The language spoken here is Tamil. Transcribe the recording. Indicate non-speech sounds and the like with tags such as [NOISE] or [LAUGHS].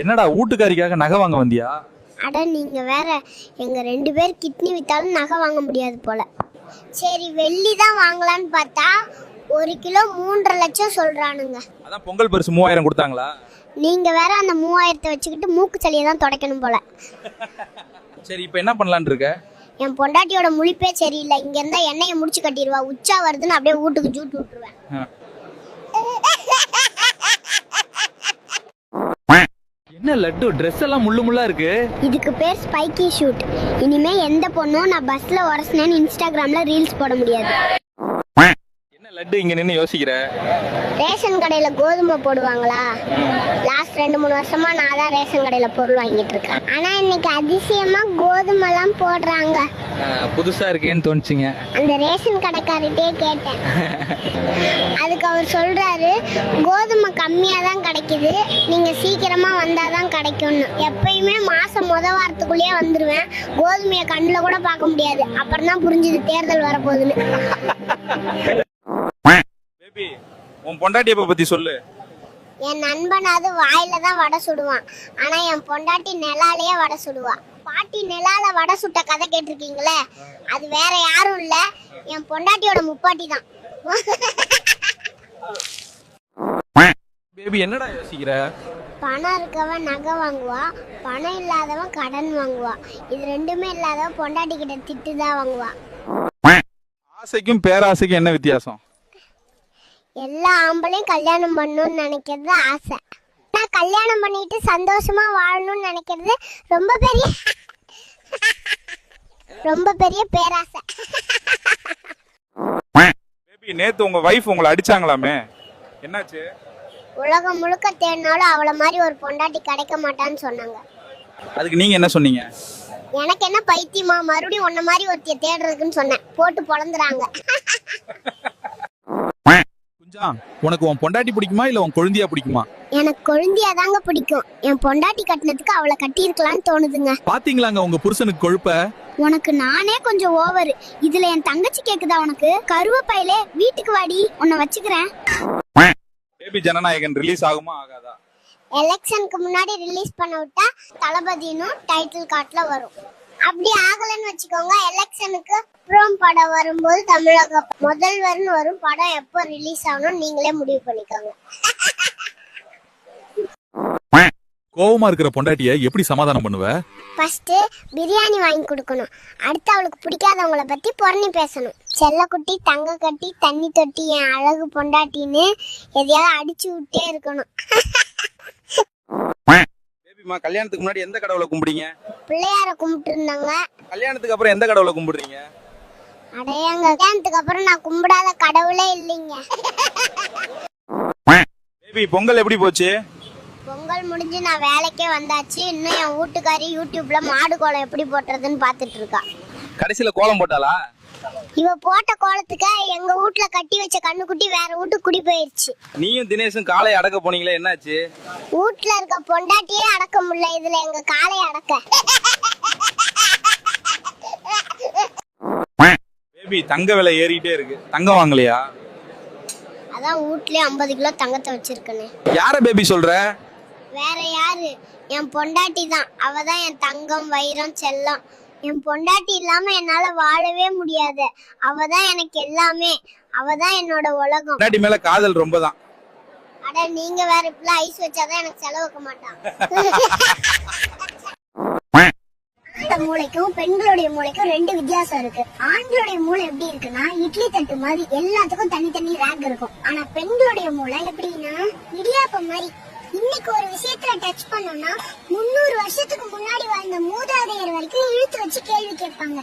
என்னடா வீட்டுக்காரிக்காக நகை வாங்க வந்தியா? அட நீங்க வேற எங்க ரெண்டு பேர் கிட்னி வித்தாலும் நகை வாங்க முடியாது போல. சரி வெள்ளி தான் வாங்கலான்னு பார்த்தா ஒரு கிலோ மூன்றரை லட்சம் சொல்றானுங்க. அதான் பொங்கல் பரிசு மூவாயிரம் கொடுத்தாங்களா? நீங்க வேற அந்த மூவாயிரத்தை வச்சுக்கிட்டு மூக்கு சளியை தான் துடைக்கணும் போல. சரி இப்போ என்ன பண்ணலான்னு இருக்க? என் பொண்டாட்டியோட முழிப்பே சரியில்லை. இங்க இருந்தா எண்ணெயை முடிச்சு கட்டிடுவா. உச்சா வருதுன்னு அப்படியே வீட்டுக்கு ஜூட்டு விட்டுருவேன். என்ன லட்டு? ட்ரெஸ் எல்லாம் முள்ளு முள்ளா இருக்கு. இதுக்கு பேர் ஸ்பைக்கி ஷூட் இனிமே எந்த பொண்ணும் நான் பஸ்ல உரசினேன்னு இன்ஸ்டாகிராம்ல ரீல்ஸ் போட முடியாது. என்ன லட்டு இங்க நின்னு யோசிக்கிற? ரேஷன் கடையில கோதுமை போடுவாங்களா? லாஸ்ட் ரெண்டு மூணு வருஷமா நான் தான் ரேஷன் கடையில பொருள் வாங்கிட்டு இருக்கேன். ஆனா இன்னைக்கு அதிசயமா கோதுமைலாம் போடுறாங்க. ஆ, புதுசா இருக்கேன்னு தோணுச்சுங்க. அந்த ரேஷன் கடைக்காரிட்டே கேட்டேன். அதுக்கு அவர் சொல்றாரு கோதுமை கம்மியா தான் கிடைக்குது. நீங்க சீக்கிரமா வந்தாதான் கிடைக்கும்னு. எப்பயுமே மாசம் முத வாரத்துக்குள்ளேயே வந்துருவேன். கோதுமையை கண்ணுல கூட பார்க்க முடியாது. அப்புறம் தான் புரிஞ்சுது தேர்தல் வரப்போகுதுன்னு. பேபி உன் பொண்டாட்டியப்ப பத்தி சொல்லு? என் நண்பனாவது வாயில தான் வடை சுடுவான். ஆனா என் பொண்டாட்டி நிலாலேயே வடை சுடுவா. பாட்டி நிலால வடை சுட்ட கதை கேட்டிருக்கீங்களே? அது வேற யாரும் இல்ல. என் பொண்டாட்டியோட முப்பாட்டி தான். [LAUGHS] பேபி என்னடா யோசிக்கிற? பணம் இருக்கவன் நகை வாங்குவா பணம் இல்லாதவன் கடன் வாங்குவா. இது ரெண்டுமே இல்லாதவன் பொண்டாட்டி கிட்ட திட்டு தான் வாங்குவா. ஆசைக்கும் பேராசைக்கும் என்ன வித்தியாசம்? எல்லா ஆம்பளையும் கல்யாணம் பண்ணணும்னு நினைக்கிறது ஆசை. நான் கல்யாணம் பண்ணிட்டு சந்தோஷமா வாழணும்னு நினைக்கிறது ரொம்ப பெரிய ரொம்ப பெரிய பேராசை. பேபி நேத்து உங்க வைஃப் உங்களை அடிச்சாங்களாமே. என்னாச்சு? உலகம் முழுக்க தேடினாலும் அவளை மாதிரி ஒரு பொண்டாட்டி கிடைக்க மாட்டான்னு சொன்னாங்க. அதுக்கு நீங்க என்ன சொன்னீங்க? எனக்கு என்ன பைத்தியமா? மறுபடியும் உன்ன மாதிரி ஒருத்திய தேடுறதுக்குன்னு சொன்னேன். போட்டு பொழந்துறாங்க. குஞ்சா உனக்கு உன் பொண்டாட்டி பிடிக்குமா இல்ல உன் கொழுந்தியா பிடிக்குமா? எனக்கு கொழுந்தியா தாங்க பிடிக்கும். என் பொண்டாட்டி கட்டினதுக்கு அவளை கட்டியிருக்கலாம்னு தோணுதுங்க. பாத்தீங்களாங்க உங்க புருஷனுக்கு கொழுப்ப? உனக்கு நானே கொஞ்சம் ஓவர். இதுல என் தங்கச்சி கேக்குதா உனக்கு? கருவப்பையிலே வீட்டுக்கு வாடி உன்னை வச்சுக்கிறேன். பேபி ஜனநாயகன் ரிலீஸ் ஆகுமா ஆகாதா? எலெக்ஷனுக்கு முன்னாடி ரிலீஸ் பண்ண விட்டா தளபதினும் டைட்டில் கார்டில் வரும். அப்படி ஆகலைன்னு வச்சுக்கோங்க எலெக்ஷனுக்கு ப்ரோம் படம் வரும்போது தமிழக முதல்வர்னு வரும் படம் எப்போ ரிலீஸ் ஆகணும்னு நீங்களே முடிவு பண்ணிக்கோங்க. [LAUGHS] கோவமா இருக்கிற பொண்டாட்டிய எப்படி சமாதானம் பண்ணுவ? ஃபர்ஸ்ட் பிரியாணி வாங்கி கொடுக்கணும். அடுத்து அவளுக்கு பிடிக்காதவங்கள பத்தி புறணி பேசணும். செல்லக்குட்டி தங்க கட்டி தண்ணி தொட்டி என் அழகு பொண்டாட்டின்னு எதையாவது அடிச்சு விட்டே இருக்கணும். பேபிமா கல்யாணத்துக்கு முன்னாடி எந்த கடவுளை கும்பிடுங்க பிள்ளையார கும்பிட்டு இருந்தாங்க கல்யாணத்துக்கு அப்புறம் எந்த கடவுளை கும்பிடுறீங்க? அடையாங்க கல்யாணத்துக்கு அப்புறம் நான் கும்பிடாத கடவுளே இல்லைங்க. பேபி பொங்கல் எப்படி போச்சு? பொங்கல் முடிஞ்சு நான் வேலைக்கே வந்தாச்சு. இன்னும் என் வீட்டுக்காரி யூடியூப்ல மாடு கோலம் எப்படி போட்டுறதுன்னு பார்த்துட்டு இருக்கா. கடைசியில கோலம் போட்டாளா? இவ போட்ட கோலத்துக்கு எங்க வீட்ல கட்டி வச்ச கண்ணுக்குட்டி வேற வீட்டுக்கு குடி போயிருச்சு. நீயும் தினேஷும் காலை அடக்க போனீங்களே என்னாச்சு? வீட்ல இருக்க பொண்டாட்டியே அடக்க முடியல இதுல எங்க காலை அடக்க. பேபி தங்க விலை ஏறிட்டே இருக்கு. தங்கம் வாங்கலையா? அதான் வீட்லயே ஐம்பது கிலோ தங்கத்தை வச்சிருக்கனே. யார பேபி சொல்ற? வேற யாரு? என் பொண்டாட்டி தான். அவ தான் என் தங்கம் வைரம் செல்லம். என் பொண்டாட்டி இல்லாம என்னால வாழவே முடியாது. அவ தான் எனக்கு எல்லாமே. அவ தான் என்னோட உலகம். பொண்டாட்டி மேல காதல் ரொம்ப தான் அட நீங்க வேற இப்பெல்லாம் ஐஸ் வச்சாதான் எனக்கு செலவு வைக்க மாட்டான். ஆண்களோட மூளைக்கும் பெண்களுடைய மூளைக்கும் ரெண்டு வித்தியாசம் இருக்கு. ஆண்களுடைய மூளை எப்படி இருக்குன்னா இட்லி தட்டு மாதிரி எல்லாத்துக்கும் தனித்தனி ரேக் இருக்கும். ஆனா பெண்களுடைய மூளை எப்படின்னா இடியாப்பம் மாதிரி. இன்னைக்கு ஒரு விஷயத்துல டச் பண்ணோம்னா முன்னூறு வருஷத்துக்கு முன்னாடி வாழ்ந்த மூதாதையர் வரைக்கும் இழுத்து வச்சு கேள்வி கேட்பாங்க.